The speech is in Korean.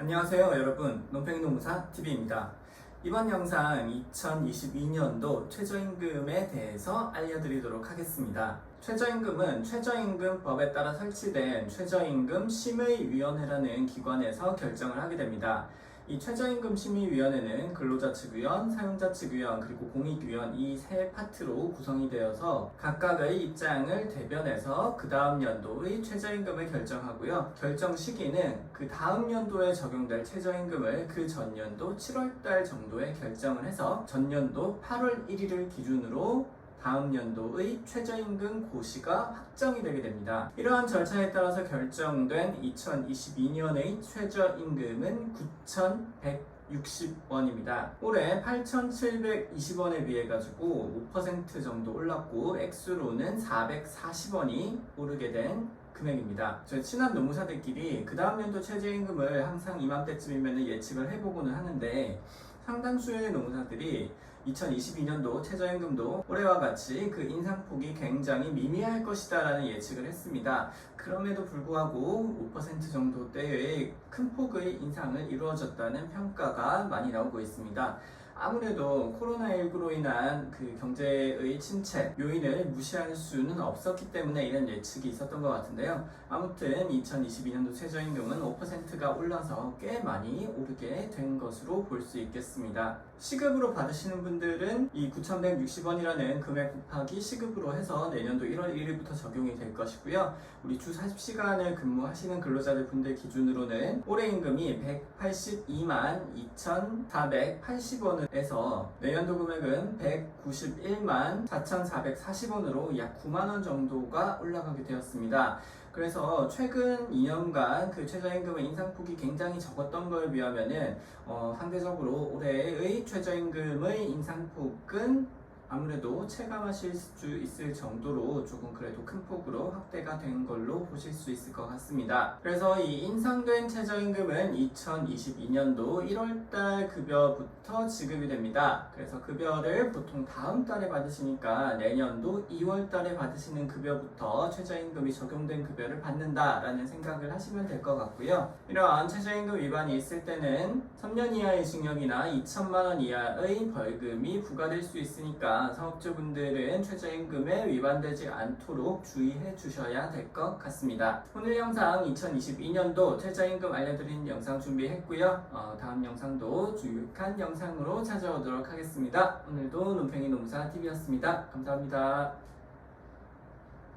안녕하세요 여러분. 노무사 TV입니다. 이번 영상 2022년도 최저임금에 대해서 알려드리도록 하겠습니다. 최저임금은 최저임금법에 따라 설치된 최저임금 심의위원회라는 기관에서 결정을 하게 됩니다 이 최저임금 심의위원회는 근로자 측위원, 사용자 측위원, 그리고 공익위원 이 세 파트로 구성이 되어서 각각의 입장을 대변해서 그 다음 연도의 최저임금을 결정하고요. 결정 시기는 그 다음 연도에 적용될 최저임금을 그 전년도 7월달 정도에 결정을 해서 전년도 8월 1일을 기준으로 다음 연도의 최저임금 고시가 확정이 되게 됩니다. 이러한 절차에 따라서 결정된 2022년의 최저임금은 9,160원입니다. 올해 8,720원에 비해 가지고 5% 정도 올랐고 액수로는 440원이 오르게 된 금액입니다. 저희 친한 노무사들끼리 그 다음 연도 최저임금을 항상 이맘때쯤이면 예측을 해보고는 하는데 상당수의 노무사들이 2022년도 최저임금도 올해와 같이 그 인상폭이 굉장히 미미할 것이다 라는 예측을 했습니다. 그럼에도 불구하고 5% 정도대의 큰 폭의 인상을 이루어졌다는 평가가 많이 나오고 있습니다. 아무래도 코로나19로 인한 그 경제의 침체 요인을 무시할 수는 없었기 때문에 이런 예측이 있었던 것 같은데요. 아무튼 2022년도 최저임금은 5%가 올라서 꽤 많이 오르게 된 것으로 볼 수 있겠습니다. 시급으로 받으시는 분들은 이 9,160원이라는 금액 곱하기 시급으로 해서 내년도 1월 1일부터 적용이 될 것이고요. 우리 주 40시간을 근무하시는 근로자들 분들 기준으로는 올해 임금이 182만 2,480원 에서 내년도 금액은 191만 4,440원으로 약 9만원 정도가 올라가게 되었습니다. 그래서 최근 2년간 그 최저임금의 인상폭이 굉장히 적었던 거에 비하면은 어, 상대적으로 올해의 최저임금의 인상폭은 아무래도 체감하실 수 있을 정도로 조금 그래도 큰 폭으로 확대가 된 걸로 보실 수 있을 것 같습니다. 그래서 이 인상된 최저임금은 2022년도 1월달 급여부터 지급이 됩니다. 그래서 급여를 보통 다음 달에 받으시니까 내년도 2월달에 받으시는 급여부터 최저임금이 적용된 급여를 받는다라는 생각을 하시면 될 것 같고요. 이러한 최저임금 위반이 있을 때는 3년 이하의 징역이나 2천만 원 이하의 벌금이 부과될 수 있으니까 사업주분들은 최저임금에 위반되지 않도록 주의해 주셔야 될 것 같습니다. 오늘 영상 2022년도 최저임금 알려드린 영상 준비했고요. 어, 다음 영상도 유익한 영상으로 찾아오도록 하겠습니다. 오늘도 논팽이 농사 TV였습니다. 감사합니다.